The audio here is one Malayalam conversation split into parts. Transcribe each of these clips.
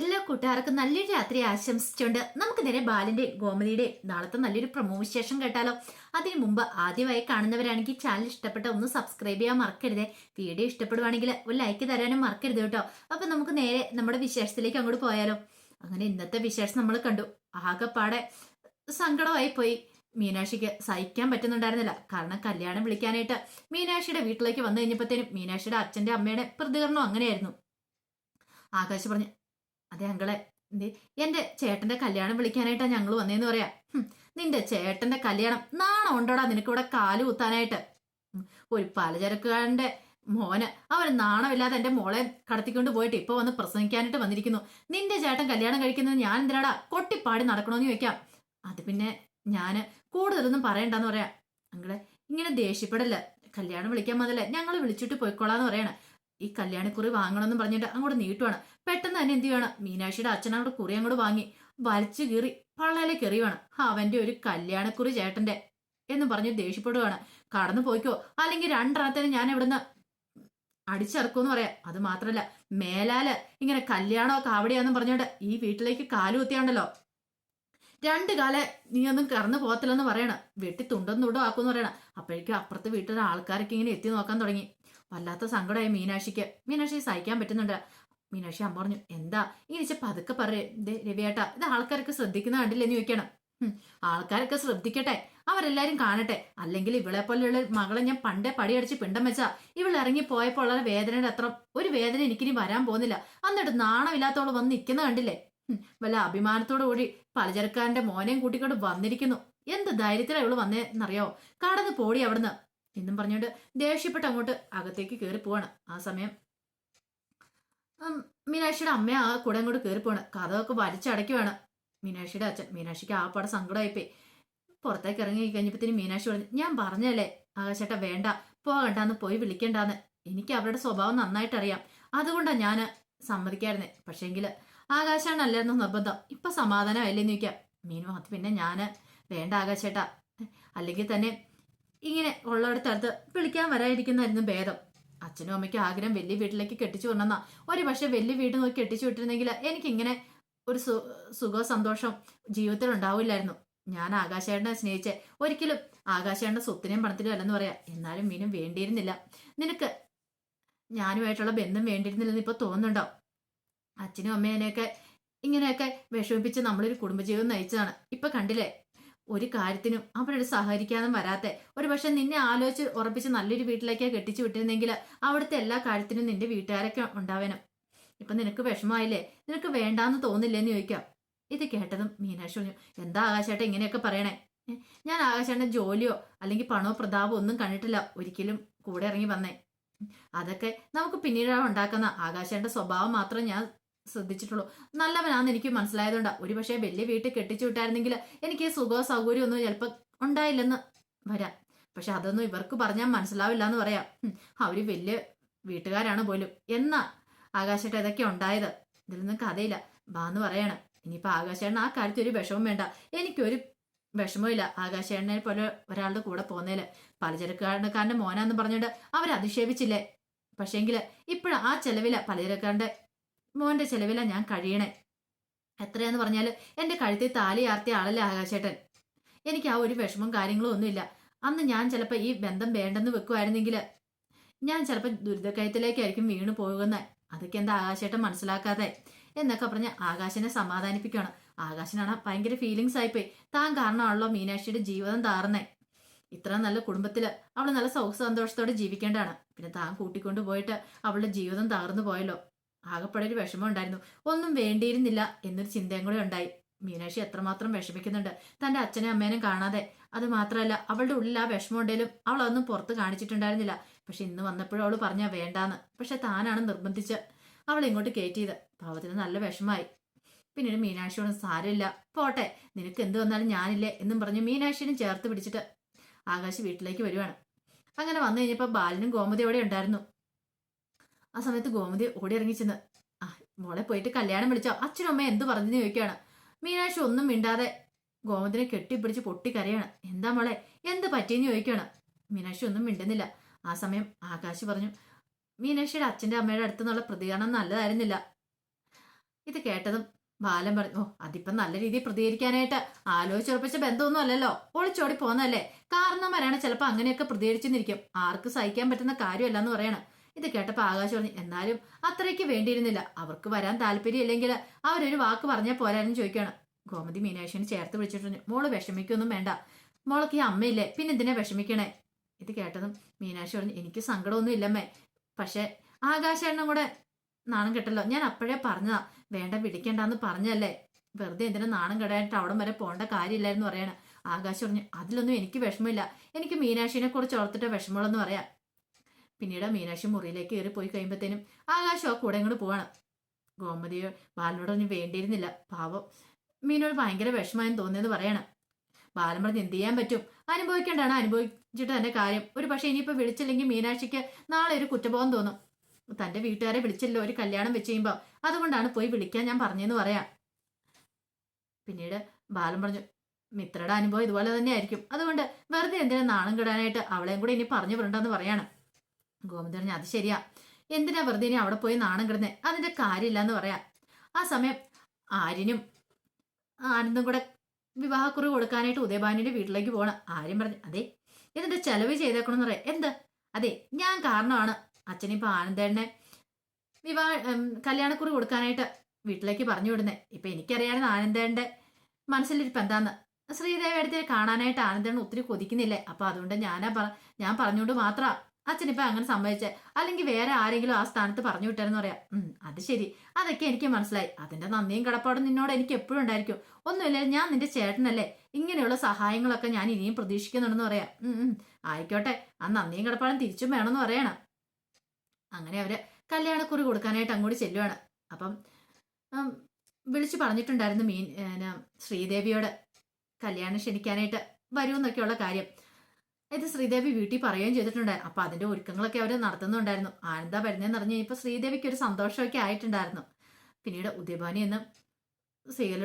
എല്ലാ കൂട്ടുകാർക്കും നല്ലൊരു രാത്രി ആശംസിച്ചുകൊണ്ട് നമുക്ക് നേരെ ബാലിന്റെ ഗോമതിയുടെ നാളത്തെ നല്ലൊരു പ്രമോ വിശേഷം കേട്ടാലോ. അതിനു മുമ്പ് ആദ്യമായി കാണുന്നവരാണെങ്കിൽ ചാനൽ ഇഷ്ടപ്പെട്ട ഒന്ന് സബ്സ്ക്രൈബ് ചെയ്യാൻ മറക്കരുത്. വീഡിയോ ഇഷ്ടപ്പെടുവാണെങ്കിൽ ഒരു ലൈക്ക് തരാനും മറക്കരുത് കേട്ടോ. അപ്പൊ നമുക്ക് നേരെ നമ്മുടെ വിശേഷത്തിലേക്ക് അങ്ങോട്ട് പോയാലോ. അങ്ങനെ ഇന്നത്തെ വിശേഷം നമ്മൾ കണ്ടു. ആകെപ്പാടെ സങ്കടമായി പോയി. മീനാക്ഷിക്ക് സഹിക്കാൻ പറ്റുന്നുണ്ടായിരുന്നില്ല. കാരണം കല്യാണം വിളിക്കാനായിട്ട് മീനാക്ഷിയുടെ വീട്ടിലേക്ക് വന്നു കഴിഞ്ഞപ്പോഴത്തേനും മീനാക്ഷിയുടെ അച്ഛന്റെ അമ്മയുടെ പ്രതികരണം അങ്ങനെയായിരുന്നു. ആകാശ് പറഞ്ഞു അതെ അങ്കളെ എന്തേ? എന്റെ ചേട്ടന്റെ കല്യാണം വിളിക്കാനായിട്ടാ ഞങ്ങൾ വന്നേന്ന് പറയാ. നിന്റെ ചേട്ടന്റെ കല്യാണം നാണം ഉണ്ടോടാ നിനക്ക് ഇവിടെ കാൽ കുത്താനായിട്ട്? ഒരു പലചരക്കുകാരന്റെ മോന് അവൻ നാണമില്ലാതെ എന്റെ മോളെ കടത്തിക്കൊണ്ട് പോയിട്ട് ഇപ്പൊ വന്ന് പ്രസംഗിക്കാനായിട്ട് വന്നിരിക്കുന്നു. നിന്റെ ചേട്ടൻ കല്യാണം കഴിക്കുന്നത് ഞാൻ എന്തിനാടാ കൊട്ടിപ്പാടി നടക്കണോന്ന് ചോദിക്കാം. അത് പിന്നെ ഞാൻ കൂടുതലൊന്നും പറയണ്ടെന്ന് പറയാ. അങ്കളെ ഇങ്ങനെ ദേഷ്യപ്പെടല്ല? കല്യാണം വിളിക്കാൻ വന്നല്ലേ? ഞങ്ങൾ വിളിച്ചിട്ട് പോയിക്കോളാന്ന് പറയണ. ഈ കല്യാണക്കുറി വാങ്ങണമെന്ന് പറഞ്ഞിട്ട് അങ്ങോട്ട് നീട്ടുവാണ്. പെട്ടെന്ന് തന്നെ എന്ത് ചെയ്യണം മീനാക്ഷിയുടെ അച്ഛൻ അവിടെ കുറി അങ്ങോട്ട് വാങ്ങി. വലിച്ചു കീറി പള്ളയിലേക്ക് എറിയുവാണ് അവന്റെ ഒരു കല്യാണക്കുറി ചേട്ടന്റെ എന്ന് പറഞ്ഞ് ദേഷ്യപ്പെടുവാണ്. കടന്നു പോയിക്കോ. അല്ലെങ്കിൽ രണ്ടെണ്ണത്തിന് ഞാൻ ഇവിടുന്ന് അടിച്ചിറക്കുമെന്ന് പറയാം. അത് മാത്രല്ല മേലാൽ ഇങ്ങനെ കല്യാണമൊക്കെ അവിടെയാന്നും പറഞ്ഞോണ്ട് ഈ വീട്ടിലേക്ക് കാലുകുത്തിയാണ്ടല്ലോ രണ്ട് കാല നീ ഒന്നും കറന്നു പോകത്തില്ലെന്ന് പറയണം. വെട്ടി തുണ്ടും തുണ്ടും ആക്കുമെന്ന് പറയണം. അപ്പോഴേക്കും അപ്പുറത്തെ വീട്ടിലെ ആൾക്കാരൊക്കെ ഇങ്ങനെ എത്തി നോക്കാൻ തുടങ്ങി. വല്ലാത്ത സങ്കടമായി മീനാക്ഷിക്ക്. മീനാക്ഷി സഹിക്കാൻ പറ്റുന്നുണ്ട്. മീനാക്ഷി അമ്മ പറഞ്ഞു എന്താ? ഇനിച്ച് പതുക്കെ പറയേ. രവിയേട്ടാ ഇത് ആൾക്കാരൊക്കെ ശ്രദ്ധിക്കുന്ന കണ്ടില്ല എന്ന് ചോദിക്കണം. ആൾക്കാരൊക്കെ ശ്രദ്ധിക്കട്ടെ. അവരെല്ലാരും കാണട്ടെ. അല്ലെങ്കിൽ ഇവളെ പോലെയുള്ള മകളെ ഞാൻ പണ്ടേ പടിയടിച്ച് പിണ്ടം വെച്ചാ ഇവൾ ഇറങ്ങി പോയപ്പോൾ ഉള്ള വേദനയുടെ അത്ര ഒരു വേദന എനിക്കിനി വരാൻ പോകുന്നില്ല. എന്നിട്ട് നാണമില്ലാത്തോളം വന്ന് നിൽക്കുന്ന കണ്ടില്ലേ? വല്ല അഭിമാനത്തോടു കൂടി പലചരക്കാരന്റെ മോനെയും കൂട്ടിക്കൊണ്ട് വന്നിരിക്കുന്നു. എന്ത് ധൈര്യത്തിലാണ് ഇവൾ വന്നേന്നറിയോ കടന്ന് പോടി അവിടുന്ന്. എന്നും പറഞ്ഞുകൊണ്ട് ദേഷ്യപ്പെട്ട് അങ്ങോട്ട് അകത്തേക്ക് കയറി പോവാണ്. ആ സമയം മീനാക്ഷിയുടെ അമ്മ ആ കൂടെ അങ്ങോട്ട് കയറി പോവാണ്. കഥമൊക്കെ വലിച്ചടയ്ക്കുവാണ് മീനാക്ഷിയുടെ അച്ഛൻ. മീനാക്ഷിക്ക് ആ പാടെ സങ്കടമായിപ്പോയി. പുറത്തേക്ക് ഇറങ്ങി കഴിഞ്ഞപ്പോഴത്തേനും മീനാക്ഷി പറഞ്ഞു ഞാൻ പറഞ്ഞല്ലേ ആകാശേട്ട വേണ്ട. പോകണ്ടാന്ന് പോയി വിളിക്കണ്ടാന്ന്. എനിക്ക് അവരുടെ സ്വഭാവം നന്നായിട്ട് അറിയാം അതുകൊണ്ടാണ് ഞാൻ സമ്മതിക്കായിരുന്നേ. പക്ഷേങ്കിൽ ആകാശാണല്ലായിരുന്നു നിർബന്ധം? ഇപ്പൊ അല്ലേന്ന് ചോദിക്കാം. മീനു അത് പിന്നെ ഞാൻ വേണ്ട ആകാശേട്ട. അല്ലെങ്കിൽ തന്നെ ഇങ്ങനെ ഉള്ളിടത്തടുത്ത് വിളിക്കാൻ വരാതിരിക്കുന്നതായിരുന്നു ഭേദം. അച്ഛനും അമ്മയ്ക്ക് ആഗ്രഹം വലിയ വീട്ടിലേക്ക് കെട്ടിച്ചു വിടണമെന്നാ. ഒരു പക്ഷെ വലിയ വീട് നോക്കി കെട്ടിച്ചു വിട്ടിരുന്നെങ്കിൽ എനിക്കിങ്ങനെ ഒരു സു സന്തോഷം ജീവിതത്തിൽ ഉണ്ടാവില്ലായിരുന്നു. ഞാൻ ആകാശേട്ടനെ സ്നേഹിച്ച്. ഒരിക്കലും ആകാശേട്ടന്റെ സ്വത്തിനെയും പണത്തിനും അല്ലെന്ന് പറയാം. എന്നാലും മീനും വേണ്ടിയിരുന്നില്ല. നിനക്ക് ഞാനുമായിട്ടുള്ള ബന്ധം വേണ്ടിയിരുന്നില്ലെന്ന് ഇപ്പൊ തോന്നുന്നുണ്ടോ? അച്ഛനും അമ്മേനെയൊക്കെ ഇങ്ങനെയൊക്കെ വിഷമിപ്പിച്ച് നമ്മളൊരു കുടുംബജീവിതം നയിച്ചതാണ്. ഇപ്പൊ കണ്ടില്ലേ? ഒരു കാര്യത്തിനും അവരോട് സഹകരിക്കാതെ വരാത്തെ ഒരു പക്ഷെ നിന്നെ ആലോചിച്ച് ഉറപ്പിച്ച് നല്ലൊരു വീട്ടിലേക്ക് കെട്ടിച്ചു വിട്ടിരുന്നെങ്കിൽ അവിടുത്തെ എല്ലാ കാര്യത്തിനും നിന്റെ വീട്ടുകാരൊക്കെ ഉണ്ടാവേനും. ഇപ്പൊ നിനക്ക് വിഷമമായില്ലേ? നിനക്ക് വേണ്ടാന്ന് തോന്നില്ലെന്ന് ചോദിക്കാം. ഇത് കേട്ടതും മീനാക്ഷി പറഞ്ഞു എന്താ ആകാശേട്ട ഇങ്ങനെയൊക്കെ പറയണേ? ഞാൻ ആകാശേട്ടന്റെ ജോലിയോ അല്ലെങ്കിൽ പണോ പ്രതാപോ ഒന്നും കണ്ടിട്ടില്ല. ഒരിക്കലും കൂടെ ഇറങ്ങി വന്നേ. അതൊക്കെ നമുക്ക് പിന്നീട് ഉണ്ടാക്കുന്ന ആകാശേട്ട സ്വഭാവം മാത്രം ഞാൻ ശ്രദ്ധിച്ചിട്ടുള്ളൂ. നല്ലവനാന്ന് എനിക്ക് മനസ്സിലായതുകൊണ്ട്. ഒരു പക്ഷേ വലിയ വീട്ടിൽ കെട്ടിച്ചു വിട്ടായിരുന്നെങ്കിൽ എനിക്ക് ഈ സുഖമോ സൗകര്യമോ ഒന്നും ചിലപ്പോൾ ഉണ്ടായില്ലെന്ന് വരാം. പക്ഷെ അതൊന്നും ഇവർക്ക് പറഞ്ഞാൽ മനസ്സിലാവില്ല എന്ന് പറയാം. അവർ വലിയ വീട്ടുകാരാണ് പോലും. എന്നാ ആകാശേട്ട ഇതൊക്കെ ഉണ്ടായത്? ഇതിലൊന്നും കഥയില്ല. ബാന്ന് പറയണം. ഇനിയിപ്പോൾ ആകാശേട്ടൻ ആ കാര്യത്തിൽ ഒരു വിഷമം വേണ്ട. എനിക്കൊരു വിഷമമില്ല ആകാശേട്ടനെ പോലെ ഒരാളുടെ കൂടെ പോകുന്നതിൽ പലചരക്കാരന്റെ മോനാന്ന് പറഞ്ഞുകൊണ്ട് അവർ അധിക്ഷേപിച്ചില്ലേ പക്ഷേങ്കിൽ ഇപ്പോഴും ആ ചെലവില പലചരക്കാരന്റെ മോന്റെ ചെലവില ഞാൻ കഴിയണേ. എത്രയാന്ന് പറഞ്ഞാൽ എന്റെ കഴുത്തിൽ താലി ആർത്തിയ ആളല്ലേ ആകാശേട്ടൻ? എനിക്ക് ആ ഒരു വിഷമം കാര്യങ്ങളും ഒന്നുമില്ല. അന്ന് ഞാൻ ചിലപ്പോൾ ഈ ബന്ധം വേണ്ടെന്ന് വെക്കുമായിരുന്നെങ്കിൽ ഞാൻ ചിലപ്പോൾ ദുരിതക്കയത്തിലേക്കായിരിക്കും വീണ് പോകുന്നത് അതൊക്കെ എന്താ ആകാശേട്ടൻ മനസ്സിലാക്കാതെ? എന്നൊക്കെ പറഞ്ഞ് ആകാശനെ സമാധാനിപ്പിക്കുകയാണ് ആകാശനാണ് ഭയങ്കര ഫീലിങ്സ് ആയിപ്പോയി. താൻ കാരണമാണല്ലോ മീനാക്ഷിയുടെ ജീവിതം താർന്നേ ഇത്ര നല്ല കുടുംബത്തിൽ അവൾ നല്ല സൗഖ്യ സന്തോഷത്തോടെ ജീവിക്കേണ്ടതാണ്. പിന്നെ താൻ കൂട്ടിക്കൊണ്ടു പോയിട്ട് അവളുടെ ജീവിതം തകർന്നു പോയല്ലോ. ആകെപ്പാടെ ഒരു വിഷമം ഉണ്ടായിരുന്നു. ഒന്നും വേണ്ടിയിരുന്നില്ല എന്നൊരു ചിന്തയും കൂടെ ഉണ്ടായി. മീനാക്ഷി എത്രമാത്രം വിഷമിക്കുന്നുണ്ട്. തന്റെ അച്ഛനെയും അമ്മേനും കാണാതെ. അത് മാത്രമല്ല അവളുടെ ഉള്ളിൽ ആ വിഷമം ഉണ്ടെങ്കിലും അവൾ അതൊന്നും പുറത്ത് കാണിച്ചിട്ടുണ്ടായിരുന്നില്ല. പക്ഷെ ഇന്ന് വന്നപ്പോഴും അവൾ പറഞ്ഞാ വേണ്ടാന്ന്. പക്ഷെ താനാണ് നിർബന്ധിച്ച് അവൾ ഇങ്ങോട്ട് കയറ്റിയത്. പാവത്തിന് നല്ല വിഷമായി പിന്നീട് മീനാക്ഷിയോട് സാരമില്ല. പോട്ടെ നിനക്ക് എന്ത് വന്നാലും ഞാനില്ലേ എന്നും പറഞ്ഞ് മീനാക്ഷിനും ചേർത്ത് പിടിച്ചിട്ട് ആകാശ് വീട്ടിലേക്ക് വരുവാണ്. അങ്ങനെ വന്നു കഴിഞ്ഞപ്പോൾ ബാലനും ഗോമതി അവിടെ ഉണ്ടായിരുന്നു. ആ സമയത്ത് ഗോമതി ഓടി ഇറങ്ങി ചെന്ന് ആ മോളെ പോയിട്ട് കല്യാണം വിളിച്ചോ? അച്ഛനും അമ്മ എന്ത് പറഞ്ഞെന്ന് ചോദിക്കുകയാണ്. മീനാക്ഷി ഒന്നും മിണ്ടാതെ ഗോമതിനെ കെട്ടിപ്പിടിച്ച് പൊട്ടിക്കരയാണ്. എന്താ മോളെ എന്ത് പറ്റിയെന്ന് ചോദിക്കുകയാണ്. മീനാക്ഷി ഒന്നും മിണ്ടുന്നില്ല. ആ സമയം ആകാശ് പറഞ്ഞു മീനാക്ഷിയുടെ അച്ഛന്റെ അമ്മയുടെ അടുത്ത് നിന്നുള്ള പ്രതികരണം നല്ലതായിരുന്നില്ല. ഇത് കേട്ടതും ബാലൻ പറഞ്ഞു ഓ അതിപ്പം നല്ല രീതിയിൽ പ്രതികരിക്കാനായിട്ട് ആലോചിച്ചുറപ്പിച്ച ബന്ധമൊന്നും അല്ലല്ലോ. ഒളിച്ചോടി പോകുന്നതല്ലേ കാരണം വരാണ് ചിലപ്പോൾ അങ്ങനെയൊക്കെ പ്രതികരിച്ചെന്നിരിക്കും. ആർക്ക് സഹിക്കാൻ പറ്റുന്ന കാര്യമല്ല എന്ന് പറയണം. ഇത് കേട്ടപ്പോൾ ആകാശ് പറഞ്ഞു എന്നാലും അത്രയ്ക്ക് വേണ്ടിയിരുന്നില്ല. അവർക്ക് വരാൻ താല്പര്യമില്ലെങ്കിൽ അവരൊരു വാക്ക് പറഞ്ഞാൽ പോരാനും ചോദിക്കുകയാണ്. ഗോമതി മീനാക്ഷിനെ ചേർത്ത് വിളിച്ചിട്ടുണ്ട് മോൾ വിഷമിക്കൊന്നും വേണ്ട. മോൾക്ക് ഈ അമ്മയില്ലേ? പിന്നെ എന്തിനാ വിഷമിക്കണേ? ഇത് കേട്ടതും മീനാക്ഷി പറഞ്ഞു എനിക്ക് സങ്കടമൊന്നും ഇല്ലമ്മേ. പക്ഷെ ആകാശേണ്ണൻ കൂടെ നാണം കെട്ടല്ലോ. ഞാൻ അപ്പോഴേ പറഞ്ഞതാ. വേണ്ട വിളിക്കണ്ടെന്ന് പറഞ്ഞല്ലേ വെറുതെ എന്തിനാ നാണം കെടാനായിട്ട് അവിടം വരെ പോകേണ്ട കാര്യമില്ലായിരുന്നു പറയണ. ആകാശ് പറഞ്ഞു അതിലൊന്നും എനിക്ക് വിഷമമില്ല. എനിക്ക് മീനാക്ഷിനെ കുറിച്ച് ഓർത്തിട്ട് വിഷമമുള്ളെന്ന് പറയാം. പിന്നീട് മീനാക്ഷി മുറിയിലേക്ക് കയറി പോയി കഴിയുമ്പോഴത്തേനും ആകാശോ കൂടെ ഇങ്ങോട്ട് പോവാണ്. ഗോമതിയോ ബാലനോട് ഒന്നും വേണ്ടിയിരുന്നില്ല പാവം. മീനോട് ഭയങ്കര വിഷമായെന്ന് തോന്നിയെന്ന് പറയണം. ബാലൻ പറഞ്ഞ് എന്ത് ചെയ്യാൻ പറ്റും? അനുഭവിക്കേണ്ടാണ് അനുഭവിച്ചിട്ട് തന്നെ കാര്യം. ഒരു പക്ഷേ ഇനിയിപ്പോൾ വിളിച്ചില്ലെങ്കിൽ മീനാക്ഷിക്ക് നാളെ ഒരു കുറ്റബോധം തോന്നും. തന്റെ വീട്ടുകാരെ വിളിച്ചല്ലോ ഒരു കല്യാണം വെച്ച് കഴിയുമ്പോൾ അതുകൊണ്ടാണ് പോയി വിളിക്കാൻ ഞാൻ പറഞ്ഞെന്ന് പറയാം. പിന്നീട് ബാലൻ പറഞ്ഞു മിത്രയുടെ അനുഭവം ഇതുപോലെ തന്നെ ആയിരിക്കും അതുകൊണ്ട് വെറുതെ എന്തിനാ നാണം കിടാനായിട്ട് അവളെയും കൂടെ ഇനി പറഞ്ഞു വിടണ്ടെന്ന് പറയാണ്. ഗോവിന്ദൻ പറഞ്ഞു അത് ശരിയാ. എന്തിനാ വെറുതെ ഇനി അവിടെ പോയി നാണം കിടന്നേ? അതിന്റെ കാര്യമില്ല എന്ന് പറയാം. ആ സമയം ആര്യനും ആനന്ദും കൂടെ വിവാഹക്കുറി കൊടുക്കാനായിട്ട് ഉദയഭാനുവിന്റെ വീട്ടിലേക്ക് പോകണം ആര്യം പറഞ്ഞു അതെ ഇതിന്റെ ചെലവ് ചെയ്തേക്കണമെന്ന് പറയാം. എന്ത്? അതെ ഞാൻ കാരണമാണ്. അച്ഛനിപ്പോ ആനന്ദേണ്ണെ വിവാഹ കല്യാണക്കുറി കൊടുക്കാനായിട്ട് വീട്ടിലേക്ക് പറഞ്ഞു വിടുന്നത് ഇപ്പൊ എനിക്കറിയാവുന്ന ആനന്ദേണ്ടെ മനസ്സിലിരിപ്പ് എന്താന്ന്. ശ്രീദേവി അടുത്ത് കാണാനായിട്ട് ആനന്ദേണ്ണ ഒത്തിരി കൊതിക്കുന്നില്ലേ? അപ്പൊ അതുകൊണ്ട് ഞാനാ പറ ഞാൻ പറഞ്ഞുകൊണ്ട് മാത്രം അച്ഛനിപ്പോ അങ്ങനെ സംഭവിച്ചേ അല്ലെങ്കിൽ വേറെ ആരെങ്കിലും ആ സ്ഥാനത്ത് പറഞ്ഞു വിട്ടാരെന്ന് പറയാം. അത് ശരി. അതൊക്കെ എനിക്ക് മനസ്സിലായി. അതിന്റെ നന്ദിയും കടപ്പാടും നിന്നോട് എനിക്ക് എപ്പോഴും ഉണ്ടായിരിക്കും. ഒന്നുമില്ല ഞാൻ നിന്റെ ചേട്ടനല്ലേ. ഇങ്ങനെയുള്ള സഹായങ്ങളൊക്കെ ഞാൻ ഇനിയും പ്രതീക്ഷിക്കുന്നുണ്ടെന്ന് പറയാം. ആയിക്കോട്ടെ. ആ നന്ദിയും കടപ്പാടും തിരിച്ചും വേണമെന്ന് പറയണം. അങ്ങനെ അവർ കല്യാണക്കുറി കൊടുക്കാനായിട്ട് അങ്ങോട്ട് ചെല്ലുവാണ്. അപ്പം വിളിച്ചു പറഞ്ഞിട്ടുണ്ടായിരുന്നു മീൻ ശ്രീദേവിയോട് കല്യാണം ക്ഷണിക്കാനായിട്ട് വരുമെന്നൊക്കെയുള്ള കാര്യം. ഇത് ശ്രീദേവി വീട്ടിൽ പറയുകയും ചെയ്തിട്ടുണ്ട്. അപ്പൊ അതിന്റെ ഒരുക്കങ്ങളൊക്കെ അവർ നടത്തുന്നുണ്ടായിരുന്നു. ആനന്ദ വരുന്നതെന്ന് അറിഞ്ഞ് ഇപ്പൊ ശ്രീദേവിക്ക് ഒരു സന്തോഷമൊക്കെ ആയിട്ടുണ്ടായിരുന്നു. പിന്നീട് ഉദയഭാനി എന്ന്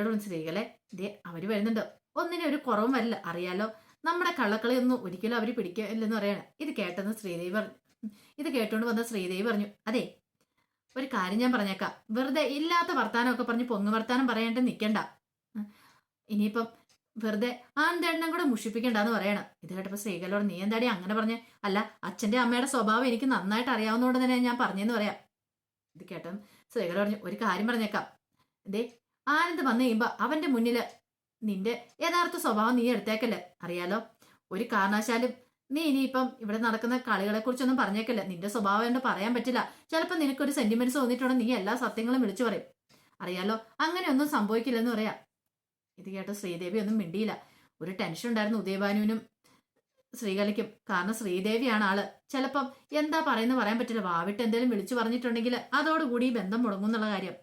പറഞ്ഞു, സ്ത്രീകളെ ഇതേ അവർ വരുന്നുണ്ട്. ഒന്നിനും ഒരു കുറവും വരില്ല. അറിയാലോ നമ്മുടെ കള്ളക്കളി ഒന്നും ഒരിക്കലും അവർ പിടിക്കില്ലെന്ന് പറയാണ്. ഇത് കേട്ടെന്ന് ശ്രീദേവി പറഞ്ഞു ഇത് കേട്ടുകൊണ്ട് വന്ന ശ്രീദേവി പറഞ്ഞു അതെ ഒരു കാര്യം ഞാൻ പറഞ്ഞേക്കാം. വെറുതെ ഇല്ലാത്ത വർത്താനമൊക്കെ പറഞ്ഞ് പൊങ്ങു വർത്താനം പറയാണ്ട് നിൽക്കണ്ട. ഇനിയിപ്പം വെറുതെ ആന്തേണ്ണൻ കൂടെ മുഷിപ്പിക്കണ്ടെന്ന് പറയണം. ഇത് കേട്ടപ്പോൾ ശ്രീകലോട് നീ എന്താടി അങ്ങനെ പറഞ്ഞ? അല്ല അച്ഛന്റെ അമ്മയുടെ സ്വഭാവം എനിക്ക് നന്നായിട്ട് അറിയാവുന്നതുകൊണ്ട് തന്നെ ഞാൻ പറഞ്ഞെന്ന് പറയാം. ഇത് കേട്ടതും ശ്രീകല പറഞ്ഞു ഒരു കാര്യം പറഞ്ഞേക്കാം. ദേ ആനന്ദ് വന്നു കഴിയുമ്പോ അവന്റെ മുന്നിൽ നിന്റെ യഥാർത്ഥ സ്വഭാവം നീ എടുത്തേക്കല്ലേ? അറിയാലോ? ഒരു കാരണവശാലും നീ ഇനിയിപ്പം ഇവിടെ നടക്കുന്ന കളികളെ കുറിച്ചൊന്നും പറഞ്ഞേക്കല്ല? നിന്റെ സ്വഭാവം കൊണ്ട് പറയാൻ പറ്റില്ല. ചിലപ്പോൾ നിനക്കൊരു സെന്റിമെന്റ്സ് തോന്നിയിട്ടുണ്ടെങ്കിൽ നീ എല്ലാ സത്യങ്ങളും വിളിച്ചു പറയും. അറിയാലോ? അങ്ങനെയൊന്നും സംഭവിക്കില്ലെന്ന് പറയാം. ഇത് കേട്ട ശ്രീദേവി ഒന്നും മിണ്ടിയില്ല. ഒരു ടെൻഷൻ ഉണ്ടായിരുന്നു ഉദയഭാനുവിനും ശ്രീകലയ്ക്കും. കാരണം ശ്രീദേവിയാണ് ആൾ. ചിലപ്പം എന്താ പറയുന്നത് പറയാൻ പറ്റില്ല. വാവിട്ട് എന്തെങ്കിലും വിളിച്ചു പറഞ്ഞിട്ടുണ്ടെങ്കിൽ അതോടുകൂടി ബന്ധം മുടങ്ങും എന്നുള്ള കാര്യം.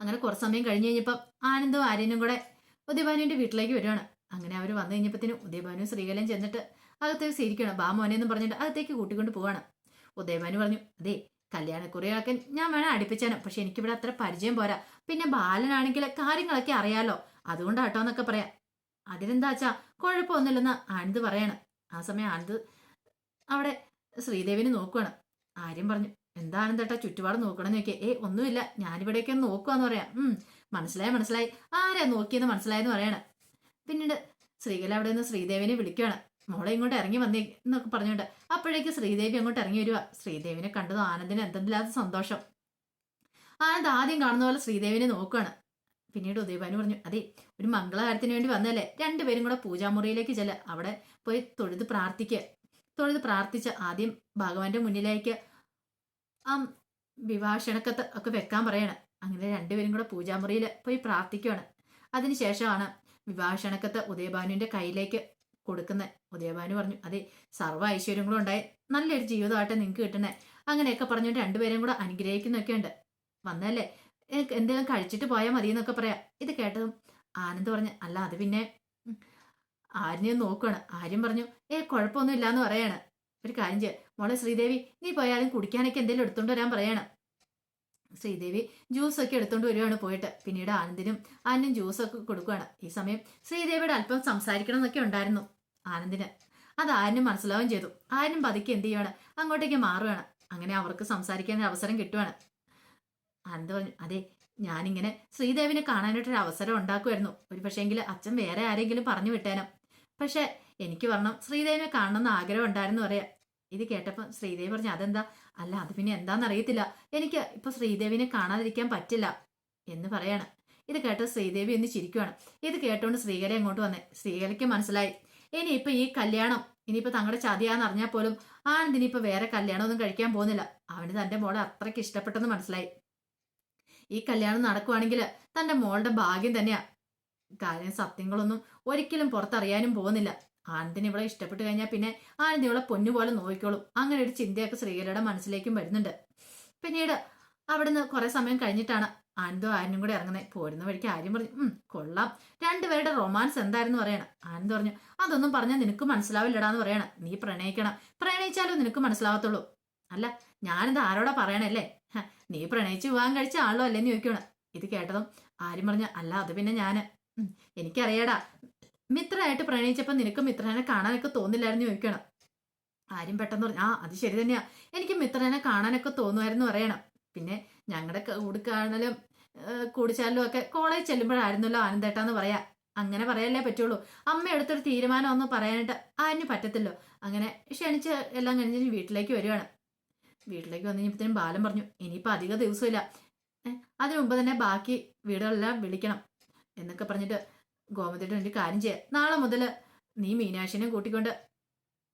അങ്ങനെ കുറച്ച് സമയം കഴിഞ്ഞ് കഴിഞ്ഞപ്പം ആനന്ദും ആര്യനും കൂടെ ഉദയഭാനുവിന്റെ വീട്ടിലേക്ക് വരുവാണ്. അങ്ങനെ അവർ വന്നു കഴിഞ്ഞപ്പത്തേനും ഉദയഭാനുവും ശ്രീകലയും ചെന്നിട്ട് അകത്തേക്ക് സ്വീകരിക്കണം ബാ മോനെ എന്ന് പറഞ്ഞിട്ട് അകത്തേക്ക് കൂട്ടിക്കൊണ്ട് പോവാണ്. ഉദയഭാനു പറഞ്ഞു അതെ കല്യാണക്കുറിയൊക്കെ ഞാൻ വേണം അടുപ്പിച്ചാനും. പക്ഷെ എനിക്കിവിടെ അത്ര പരിചയം പോരാ. പിന്നെ ബാലനാണെങ്കിൽ കാര്യങ്ങളൊക്കെ അറിയാലോ. അതുകൊണ്ടാട്ടോ എന്നൊക്കെ പറയാം. അതിനെന്താച്ചാ കുഴപ്പമൊന്നുമില്ലെന്ന് ആനന്ദ് പറയണം. ആ സമയം ആനന്ദ് അവിടെ ശ്രീദേവിനെ നോക്കുവാണ്. ആര്യം പറഞ്ഞു എന്താ ആനന്ദേട്ടാ ചുറ്റുപാട് നോക്കണമെന്ന് നോക്കിയേ ഏ ഒന്നുമില്ല ഞാനിവിടേക്ക് ഒന്ന് നോക്കുവാന്ന് പറയാം. ഉം മനസ്സിലായി മനസ്സിലായി. ആരാ നോക്കിയെന്ന് മനസ്സിലായെന്ന് പറയണം. പിന്നീട് ശ്രീകല അവിടെ നിന്ന് ശ്രീദേവിനെ വിളിക്കുകയാണ് മോളെ ഇങ്ങോട്ട് ഇറങ്ങി വന്നേ എന്നൊക്കെ പറഞ്ഞുകൊണ്ട് അപ്പോഴേക്ക് ശ്രീദേവി അങ്ങോട്ട് ഇറങ്ങി വരിക ശ്രീദേവിനെ കണ്ടത് ആനന്ദിന് എന്തെന്നില്ലാത്ത സന്തോഷം. ആനന്ദ് ആദ്യം കാണുന്ന പോലെ ശ്രീദേവിനെ നോക്കുകയാണ് പിന്നീട് ഉദയഭാനു പറഞ്ഞു അതെ ഒരു മംഗളകാരത്തിന് വേണ്ടി വന്നല്ലേ രണ്ടുപേരും കൂടെ പൂജാമുറിയിലേക്ക് ചെല്ല. അവിടെ പോയി തൊഴുത് പ്രാർത്ഥിക്കുക തൊഴുത് പ്രാർത്ഥിച്ച് ആദ്യം ഭഗവാന്റെ മുന്നിലേക്ക് ആ വിവാഹക്ഷണക്കത്ത് ഒക്കെ വെക്കാൻ പറയണം. അങ്ങനെ രണ്ടുപേരും കൂടെ പൂജാമുറിയിൽ പോയി പ്രാർത്ഥിക്കുകയാണ് അതിനുശേഷമാണ് വിവാഹക്ഷണക്കത്ത് ഉദയഭാനുവിന്റെ കയ്യിലേക്ക് കൊടുക്കുന്നത് ഉദയഭാനു പറഞ്ഞു അതെ സർവ ഐശ്വര്യങ്ങളും ഉണ്ടായി. നല്ലൊരു ജീവിതമായിട്ട് നിങ്ങൾക്ക് കിട്ടണേ അങ്ങനെയൊക്കെ പറഞ്ഞുകൊണ്ട് രണ്ടുപേരും കൂടെ അനുഗ്രഹിക്കുന്നൊക്കെ ഉണ്ട് വന്നല്ലേ എന്തെങ്കിലും കഴിച്ചിട്ട് പോയാൽ മതി എന്നൊക്കെ പറയാം. ഇത് കേട്ടതും ആനന്ദ് പറഞ്ഞു അല്ല അത് പിന്നെ ആര്യനെ നോക്കുകയാണ് ആര്യം പറഞ്ഞു ഏ കുഴപ്പമൊന്നും ഇല്ലാന്ന് പറയാണ്. ഒരു കാര്യം ചെയ്യാം. മോളെ ശ്രീദേവി നീ പോയാലും കുടിക്കാനൊക്കെ എന്തെങ്കിലും എടുത്തുകൊണ്ട് വരാൻ പറയാണ്. ശ്രീദേവി ജ്യൂസ് ഒക്കെ എടുത്തോണ്ട് വരുവാണ് പോയിട്ട്. പിന്നീട് ആനന്ദിനും ആനും ജ്യൂസ് ഒക്കെ കൊടുക്കുകയാണ് ഈ സമയം ശ്രീദേവിയുടെ അല്പം സംസാരിക്കണം എന്നൊക്കെ ഉണ്ടായിരുന്നു ആനന്ദിന്. അത് ആരും മനസ്സിലാവുകയും ചെയ്തു. ആരും പതുക്കെ എന്ത് ചെയ്യുവാണ്? അങ്ങോട്ടേക്ക് മാറുകയാണ് അങ്ങനെ അവർക്ക് സംസാരിക്കാൻ അവസരം കിട്ടുവാണ്. ആനന്ദ് പറഞ്ഞു അതെ ഞാനിങ്ങനെ ശ്രീദേവിനെ കാണാനായിട്ടൊരു അവസരം ഉണ്ടാക്കുമായിരുന്നു ഒരു പക്ഷേങ്കിൽ അച്ഛൻ വേറെ ആരെങ്കിലും പറഞ്ഞു വിട്ടേനോ. പക്ഷെ എനിക്ക് പറഞ്ഞു ശ്രീദേവിനെ കാണണമെന്ന് ആഗ്രഹം ഉണ്ടായിരുന്നു പറയാം. ഇത് കേട്ടപ്പോൾ ശ്രീദേവി പറഞ്ഞു അതെന്താ? അല്ല അത് പിന്നെ എന്താണെന്നറിയത്തില്ല എനിക്ക് ഇപ്പൊ ശ്രീദേവിനെ കാണാതിരിക്കാൻ പറ്റില്ല. എന്ന് പറയാണ്. ഇത് കേട്ട് ശ്രീദേവി എന്ന് ചിരിക്കുവാണ്. ഇത് കേട്ടോണ്ട് ശ്രീകല അങ്ങോട്ട് വന്നേ? ശ്രീകലയ്ക്ക് മനസ്സിലായി. ഇനിയിപ്പോ ഈ കല്യാണം ഇനിയിപ്പോ തങ്ങളുടെ ചതിയാന്ന് അറിഞ്ഞാൽ പോലും ആനന്ദ് ഇനിയിപ്പോ വേറെ കല്യാണം ഒന്നും കഴിക്കാൻ പോകുന്നില്ല. അവന് തന്റെ മോളെ അത്രയ്ക്ക് ഇഷ്ടപ്പെട്ടെന്ന് മനസ്സിലായി. ഈ കല്യാണം നടക്കുവാണെങ്കിൽ തന്റെ മോളുടെ ഭാഗ്യം തന്നെയാ. കാര്യം സത്യങ്ങളൊന്നും ഒരിക്കലും പുറത്തറിയാനും പോകുന്നില്ല. ആനന്ദിന് ഇവളെ ഇഷ്ടപ്പെട്ടു കഴിഞ്ഞാൽ പിന്നെ ആനന്ദ് ഇവളെ പൊന്നുപോലെ നോക്കിക്കോളും. അങ്ങനെ ഒരു ചിന്തയൊക്കെ ശ്രീകലയുടെ മനസ്സിലേക്കും വരുന്നുണ്ട്. പിന്നീട് അവിടുന്ന് കുറെ സമയം കഴിഞ്ഞിട്ടാണ് ആനന്ദും ആര്യനും കൂടെ ഇറങ്ങുന്നത് പോരുന്ന വഴിക്ക് ആര്യം പറഞ്ഞു ഉം കൊള്ളാം. രണ്ടുപേരുടെ റൊമാൻസ് എന്തായിരുന്നു? പറയണം. ആനന്ദ് പറഞ്ഞു അതൊന്നും പറഞ്ഞാൽ നിനക്ക് മനസ്സിലാവില്ലടാന്ന് പറയണം. നീ പ്രണയിക്കണം. പ്രണയിച്ചാലും നിനക്ക് മനസ്സിലാവത്തുള്ളൂ. അല്ല ഞാനിത് ആരോടാ പറയണല്ലേ? നീ പ്രണയിച്ച് വിവാഹം കഴിച്ച ആളോ അല്ലേന്ന് ചോദിക്കണം ഇത് കേട്ടതും ആരും പറഞ്ഞ അല്ല അത് പിന്നെ ഞാൻ. എനിക്കറിയടാ മിത്രമായിട്ട് പ്രണയിച്ചപ്പോ നിനക്ക് മിത്രനെ കാണാനൊക്കെ തോന്നില്ലായിരുന്നു ചോദിക്കണം ആരും പെട്ടെന്ന് പറഞ്ഞു ആ അത് ശരി തന്നെയാ. എനിക്ക് മിത്രനെ കാണാനൊക്കെ തോന്നുമായിരുന്നു പറയണം. പിന്നെ ഞങ്ങളുടെ കൂടുക്കാണലും കൂടിച്ചാലും ഒക്കെ കോളേജ് ചെല്ലുമ്പോഴായിരുന്നല്ലോ ആനന്ദേട്ടാന്ന് പറയാ. അങ്ങനെ പറയല്ലേ പറ്റുള്ളൂ. അമ്മ എടുത്തൊരു തീരുമാനം ഒന്നും പറയാനായിട്ട് ആരിന് പറ്റത്തില്ലോ. അങ്ങനെ ക്ഷണിച്ച് എല്ലാം കഴിഞ്ഞ് വീട്ടിലേക്ക് വരികയാണ് വീട്ടിലേക്ക് വന്നു കഴിഞ്ഞപ്പോഴത്തേനും ബാലൻ പറഞ്ഞു ഇനിയിപ്പോൾ അധിക ദിവസമില്ല. അതിനു മുമ്പ് തന്നെ ബാക്കി വീടുകളെല്ലാം വിളിക്കണം എന്നൊക്കെ പറഞ്ഞിട്ട് ഗോമതിയുടെ ഒരു കാര്യം ചെയ്യാം. നാളെ മുതൽ നീ മീനാക്ഷിനെ കൂട്ടിക്കൊണ്ട്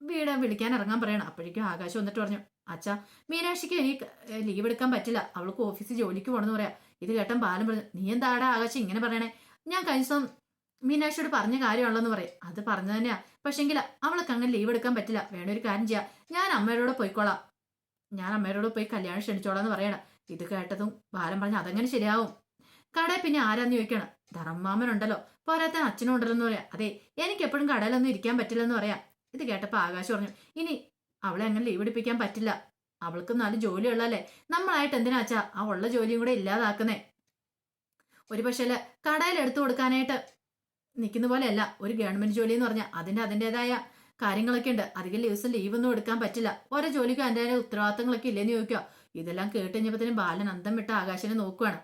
വീട് വിളിക്കാൻ ഇറങ്ങാൻ പറയണം. അപ്പോഴേക്കും ആകാശം വന്നിട്ട് പറഞ്ഞു അച്ഛാ മീനാക്ഷിക്ക് ഇനി ലീവ് എടുക്കാൻ പറ്റില്ല. അവൾക്ക് ഓഫീസിൽ ജോലിക്ക് പോകണമെന്ന് പറയാം. ഇത് കേട്ടൻ ബാലൻ പറഞ്ഞു നീ എന്താടാ ആകാശം ഇങ്ങനെ പറയണേ? ഞാൻ കഴിഞ്ഞ ദിവസം മീനാക്ഷിയോട് പറഞ്ഞ കാര്യമുള്ളതെന്ന് പറയും. അത് പറഞ്ഞു തന്നെയാ. പക്ഷെങ്കിൽ അവൾക്ക് അങ്ങനെ ലീവ് എടുക്കാൻ പറ്റില്ല. വേണ ഒരു കാര്യം ചെയ്യാം. ഞാൻ അമ്മയോട് പോയിക്കോളാം. ഞാൻ അമ്മയോട് പോയി കല്യാണം ക്ഷണിച്ചോളാം എന്ന് പറയണം. ഇത് കേട്ടതും ബാലൻ പറഞ്ഞു അതങ്ങനെ ശരിയാവും. കടയിൽ പിന്നെ ആരാന്ന് ചോദിക്കണം? ധർമ്മാമനുണ്ടല്ലോ പോരാത്ത അച്ഛനും ഉണ്ടല്ലോ പറയാം. അതെ എനിക്ക് എപ്പോഴും കടയിലൊന്നും ഇരിക്കാൻ പറ്റില്ലെന്ന് പറയാം. ഇത് കേട്ടപ്പോൾ ആകാശം പറഞ്ഞു ഇനി അവളെ അങ്ങനെ ലീവ് എടുപ്പിക്കാൻ പറ്റില്ല. അവൾക്ക് നല്ല ജോലി ഉള്ളല്ലേ നമ്മളായിട്ട് എന്തിനാ അച്ഛാ ആ ഉള്ള ജോലിയും കൂടെ ഇല്ലാതാക്കുന്നേ? ഒരു പക്ഷേ കടയിൽ എടുത്തു കൊടുക്കാനായിട്ട് നിൽക്കുന്ന പോലെയല്ല ഒരു ഗവൺമെന്റ് ജോലി എന്ന് പറഞ്ഞാൽ അതിന്റെ അതിന്റെതായ കാര്യങ്ങളൊക്കെ ഉണ്ട്. അധികം ദിവസം ലീവ് ഒന്നും എടുക്കാൻ പറ്റില്ല. ഓരോ ജോലിക്കും അതിന്റെ ഉത്തരവാദിത്തങ്ങളൊക്കെ ഇല്ലെന്ന് ചോദിക്കുക. ഇതെല്ലാം കേട്ട് കഴിഞ്ഞപ്പോഴത്തേനും ബാലൻ അന്തം വിട്ട് ആകാശനെ നോക്കുവാണ്.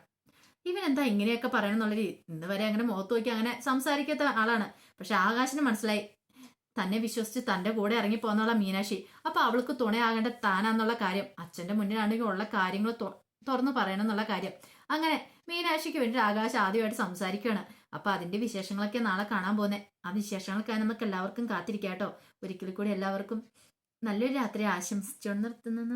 ഇവൻ എന്താ ഇങ്ങനെയൊക്കെ പറയണമെന്നുള്ളൊരു ഇന്ന് വരെ അങ്ങനെ മുഖത്ത് നോക്കി അങ്ങനെ സംസാരിക്കാത്ത ആളാണ്. പക്ഷെ ആകാശന് മനസ്സിലായി. തന്നെ വിശ്വസിച്ച് തന്റെ കൂടെ ഇറങ്ങി പോന്നുള്ള മീനാക്ഷി. അപ്പൊ അവൾക്ക് തുണയാകേണ്ട താനാന്നുള്ള കാര്യം. അച്ഛന്റെ മുന്നിലാണെങ്കിൽ ഉള്ള കാര്യങ്ങൾ തുറന്നു പറയണം എന്നുള്ള കാര്യം. അങ്ങനെ മീനാക്ഷിക്ക് വേണ്ടി ആകാശ് ആദ്യമായിട്ട് സംസാരിക്കുകയാണ്. അപ്പൊ അതിന്റെ വിശേഷങ്ങളൊക്കെ നാളെ കാണാൻ പോകുന്നത് ആ വിശേഷങ്ങൾക്കായി നമുക്ക് എല്ലാവർക്കും കാത്തിരിക്കാട്ടോ. ഒരിക്കൽ കൂടി എല്ലാവർക്കും നല്ലൊരു രാത്രി ആശംസിച്ചുകൊണ്ട് നിർത്തുന്നു.